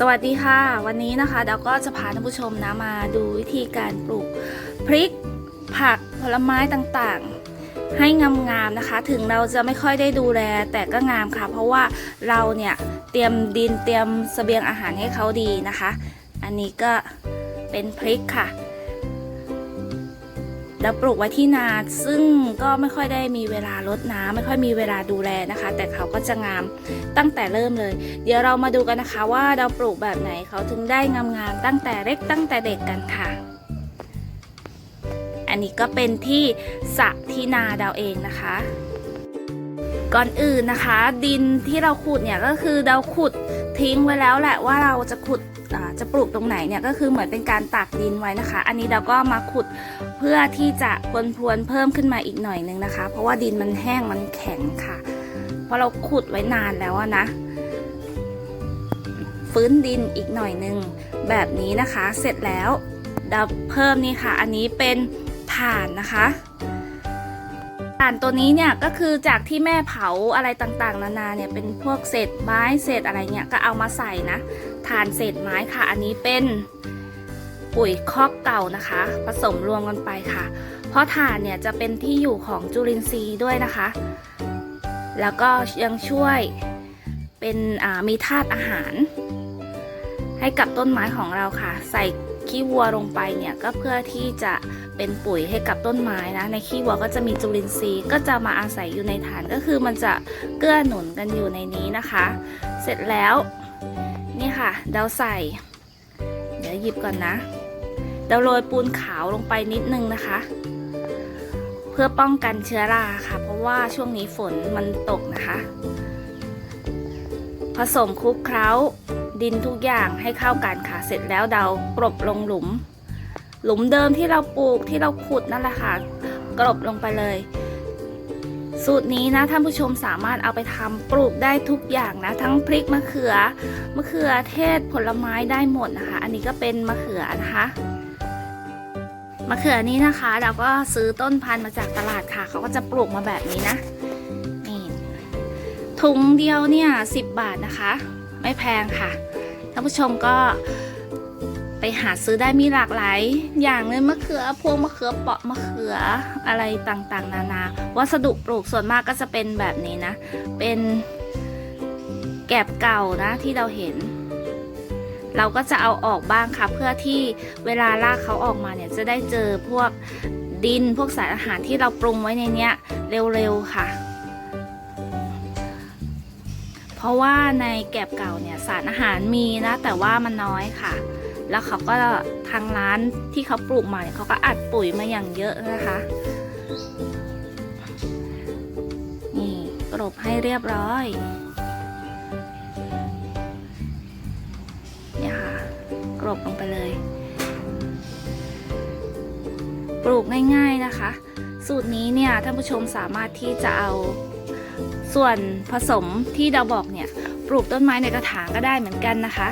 สวัสดีค่ะ วันนี้นะคะเราก็จะพาท่านผู้ชมนะมาดูวิธีการปลูกพริกผักผลไม้ต่างๆ ให้งามๆนะคะ ถึงเราจะไม่ค่อยได้ดูแลแต่ก็งามค่ะ เพราะว่าเราเนี่ยเตรียมดินเตรียมเสบียงอาหารให้เขาดีนะคะ อันนี้ก็เป็นพริกค่ะ เราปลูกไว้ที่นาซึ่งก็ไม่ค่อยได้มีเวลารดน้ำไม่ค่อยมีเวลาดูแลนะคะ แต่เขาก็จะงามตั้งแต่เริ่มเลย เดี๋ยวเรามาดูกันนะคะว่าเราปลูกแบบไหนเขาถึงได้งามๆตั้งแต่เล็กตั้งแต่เด็กกันค่ะ อันนี้ก็เป็นที่สระที่นาดาวเองนะคะ ก่อนอื่นนะคะ ดินที่เราขุดเนี่ยก็คือเราขุดทิ้งไว้แล้วแหละว่าเราจะขุด จะปลูกตรงไหนเนี่ยก็คือเหมือนเป็นการตากดินไว้นะคะ อันนี้เราก็มาขุดเพื่อที่จะพรวนพวนเพิ่มขึ้นมาอีกหน่อยนึงนะคะ เพราะว่าดินมันแห้งมันแข็งค่ะเพราะเราขุดไว้นานแล้วนะ ฟื้นดินอีกหน่อยนึงแบบนี้นะคะ เสร็จแล้วเราเพิ่มนี่ค่ะ อันนี้เป็นถ่านนะคะ ถ่านตัวนี้เนี่ยก็คือจากที่แม่เผาอะไรต่างๆ นานาเนี่ยเป็นพวกเศษไม้เศษอะไรเนี่ยก็เอามาใส่นะถ่านเศษไม้ค่ะ อันนี้เป็นปุ๋ยคอกเก่านะคะ ผสมรวมกันไปค่ะ เพราะถ่านเนี่ยจะเป็นที่อยู่ของจุลินทรีย์ด้วยนะคะ แล้วก็ยังช่วยเป็นมีธาตุอาหาร ให้กับต้นไม้ของเราค่ะ ใส่ ขี้วัวลงไปเนี่ยก็เพื่อที่จะเป็นปุ๋ยให้กับต้นไม้นะ ในขี้วัวก็จะมีจุลินทรีย์ก็จะมาอาศัยอยู่ในฐานก็คือมันจะเกื้อหนุนกันอยู่ในนี้นะคะ เสร็จแล้วนี่ค่ะเราใส่ เดี๋ยวหยิบก่อนนะเราโรยปูนขาวลงไปนิดนึงนะคะ เพื่อป้องกันเชื้อราค่ะ เพราะว่าช่วงนี้ฝนมันตกนะคะ ผสมคลุกเคล้า ดินทุกอย่างให้เข้ากันค่ะเสร็จแล้วเรากรบลงหลุม หลุมเดิมที่เราปลูกที่เราขุดนั่นแหละค่ะกรบลงไปเลย สูตรนี้นะท่านผู้ชมสามารถเอาไปทำปลูกได้ทุกอย่างนะ ทั้งพริกมะเขือมะเขือเทศผลไม้ได้หมดนะคะ อันนี้ก็เป็นมะเขือนะคะมะเขือนี้นะคะ เราก็ซื้อต้นพันธุ์มาจากตลาดค่ะ เขาก็จะปลูกมาแบบนี้นะนี่ถุงเดียวเนี่ยสิบบาทนะคะ ไม่แพงค่ะ ท่านผู้ชมก็ไปหาซื้อได้มีหลากหลาย อย่างเลยมะเขือพวงมะเขือเปาะมะเขืออะไรต่างๆ นานา วัสดุปลูกส่วนมากก็จะเป็นแบบนี้นะ เป็นแกบเก่านะที่เราเห็น เราก็จะเอาออกบ้างค่ะ เพื่อที่เวลาลากเขาออกมาเนี่ยจะได้เจอพวกดินพวกสารอาหารที่เราปรุงไว้ในเนี้ยเร็วๆค่ะ ราะว่าในแกบเก่าเนี่ยสารอาหารมีนะ แต่ว่ามันน้อยค่ะ แล้วเขาก็ทางร้านที่เขาปลูกมาเนี่ยเขาก็อัดปุ๋ยมาอย่างเยอะนะคะ นี่กรบให้เรียบร้อยเนี่ยค่ะกรบลงไปเลย ปลูกง่ายๆนะคะ สูตรนี้เนี่ยท่านผู้ชมสามารถที่จะเอา ส่วนผสมที่เราบอกเนี่ยปลูกต้นไม้ในกระถางก็ได้เหมือนกันนะคะ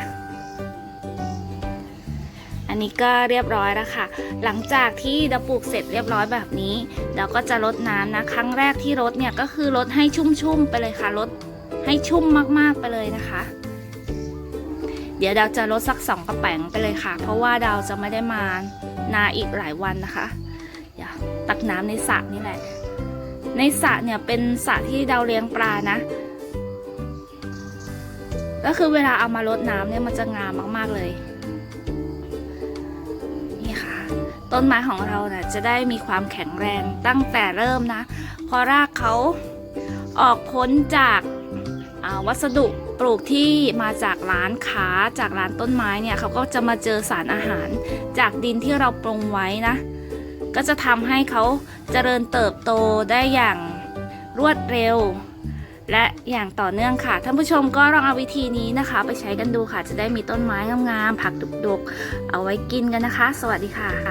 อันนี้ก็เรียบร้อยแล้วค่ะ หลังจากที่เราปลูกเสร็จเรียบร้อยแบบนี้ เราก็จะรดน้ำนะ ครั้งแรกที่รดเนี่ยก็คือรดให้ชุ่มๆไปเลยค่ะรดให้ชุ่มมากๆไปเลยนะคะ เดี๋ยวเราจะรดสักสองกระแป๋งไปเลยค่ะ เพราะว่าเราจะไม่ได้มานาอีกหลายวันนะคะเดี๋ยวตักน้ำในสระนี่แหละ ในสระเนี่ยเป็นสระที่เราเลี้ยงปลานะก็คือเวลาเอามารดน้ำเนี่ยมันจะงามมากๆเลย นี่ค่ะ ต้นไม้ของเราเนี่ยจะได้มีความแข็งแรงตั้งแต่เริ่มนะ พอรากเขาออกพ้นจากาวัสดุปลูกที่มาจากร้านค้าจากร้านต้นไม้เนี่ยเขาก็จะมาเจอสารอาหารจากดินที่เราปรุงไว้นะ ก็จะทำให้เขาเจริญเติบโตได้อย่างรวดเร็ว และอย่างต่อเนื่องค่ะ ท่านผู้ชมก็ลองเอาวิธีนี้นะคะ ไปใช้กันดูค่ะ จะได้มีต้นไม้งามๆผักดุกๆ เอาไว้กินกันนะคะ สวัสดีค่ะ